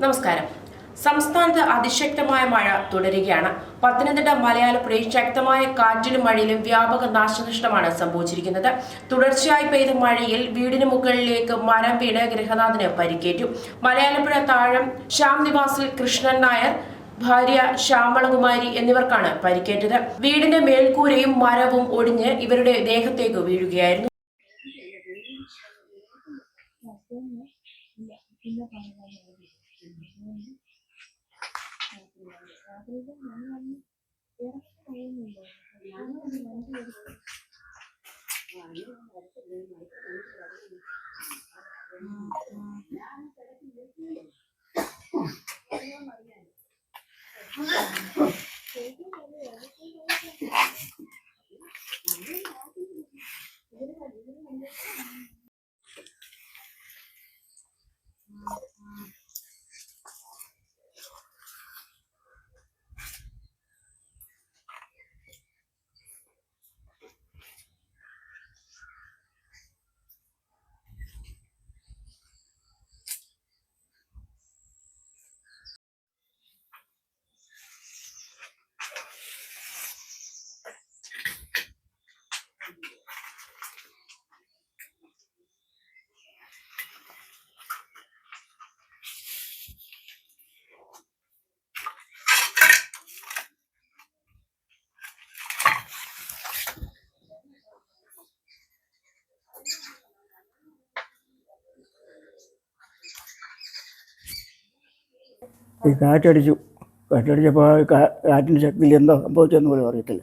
നമസ്കാരം. സംസ്ഥാനത്ത് അതിശക്തമായ മഴ തുടരുകയാണ്. പത്തനംതിട്ട മലയാളപ്പുഴയിൽ ശക്തമായ കാറ്റിലും മഴയിലും വ്യാപക നാശനഷ്ടമാണ് സംഭവിച്ചിരിക്കുന്നത്. തുടർച്ചയായി പെയ്ത മഴയിൽ വീടിന് മുകളിലേക്ക് മരം വീണ് ഗൃഹനാഥന് പരിക്കേറ്റു. മലയാളപ്പുഴ താഴം ശ്യാം നിവാസിൽ കൃഷ്ണൻ നായർ ഭാര്യ ശ്യാമളകുമാരി എന്നിവർക്കാണ് പരിക്കേറ്റത്. വീടിന്റെ മേൽക്കൂരയും മരവും ഒടിഞ്ഞ് ഇവരുടെ ദേഹത്തേക്ക് വീഴുകയായിരുന്നു. Hmm. ഈ കാറ്റടിച്ചു. കാറ്റടിച്ചപ്പോൾ കാറ്റിന്റെ ശക്തിയിൽ എന്താ സംഭവിച്ചതെന്ന് പോലും അറിയത്തില്ല.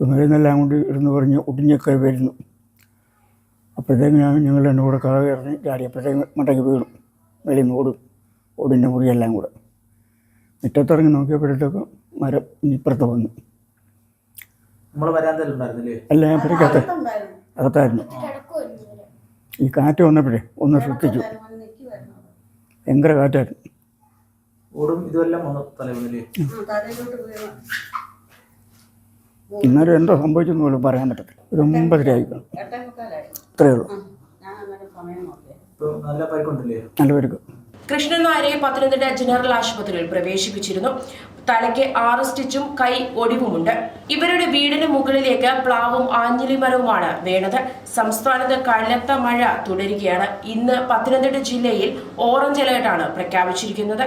മരുന്നെല്ലാം കൊണ്ട് ഇരുന്ന് പറഞ്ഞ് ഒടിഞ്ഞൊക്കെ വരുന്നു. അപ്പോഴത്തേക്കും ഞാൻ ഞങ്ങൾ എന്റെ കൂടെ കഥ ഇറങ്ങി ചാടി. അപ്പോഴത്തേക്കും മണ്ടയ്ക്ക് വീണു. വെളിയിൽ നിന്ന് ഓടും ഓടിന്റെ മുറിയെല്ലാം കൂടെ. മുറ്റത്തിറങ്ങി നോക്കിയപ്പോഴത്തേക്കും മരം ഇപ്പുറത്ത് വന്നു. അല്ല ഞാൻ പിടിക്കാത്ത അകത്തായിരുന്നു. ഈ കാറ്റ് വന്നപ്പോഴേ ഒന്ന് ശ്രദ്ധിച്ചു. ഭയങ്കര കാറ്റായിരുന്നു. ഓടും ഇതുമെല്ലാം വന്നു തലവിളില്ലേ ഇന്നലെ എന്തോ സംഭവിച്ചെന്ന് പോലും പറയാൻ പറ്റത്തില്ല. ഒരു ഒമ്പതരയായി കാണും ഇത്രയേ ഉള്ളൂ. നല്ല പരിക്കുണ്ടല്ലേ? നല്ല പേർക്ക് കൃഷ്ണൻ നായരെ പത്തനംതിട്ട ജനറൽ ആശുപത്രിയിൽ പ്രവേശിപ്പിച്ചിരുന്നു. തലയ്ക്ക് ആറ് സ്റ്റിച്ചും കൈ ഒടിവുമുണ്ട്. ഇവരുടെ വീടിന് മുകളിലേക്ക് പ്ലാവും ആഞ്ഞിലി മരവുമാണ് വീണത്. സംസ്ഥാനത്ത് കനത്ത മഴ തുടരുകയാണ്. ഇന്ന് പത്തനംതിട്ട ജില്ലയിൽ ഓറഞ്ച് അലേർട്ടാണ് പ്രഖ്യാപിച്ചിരിക്കുന്നത്.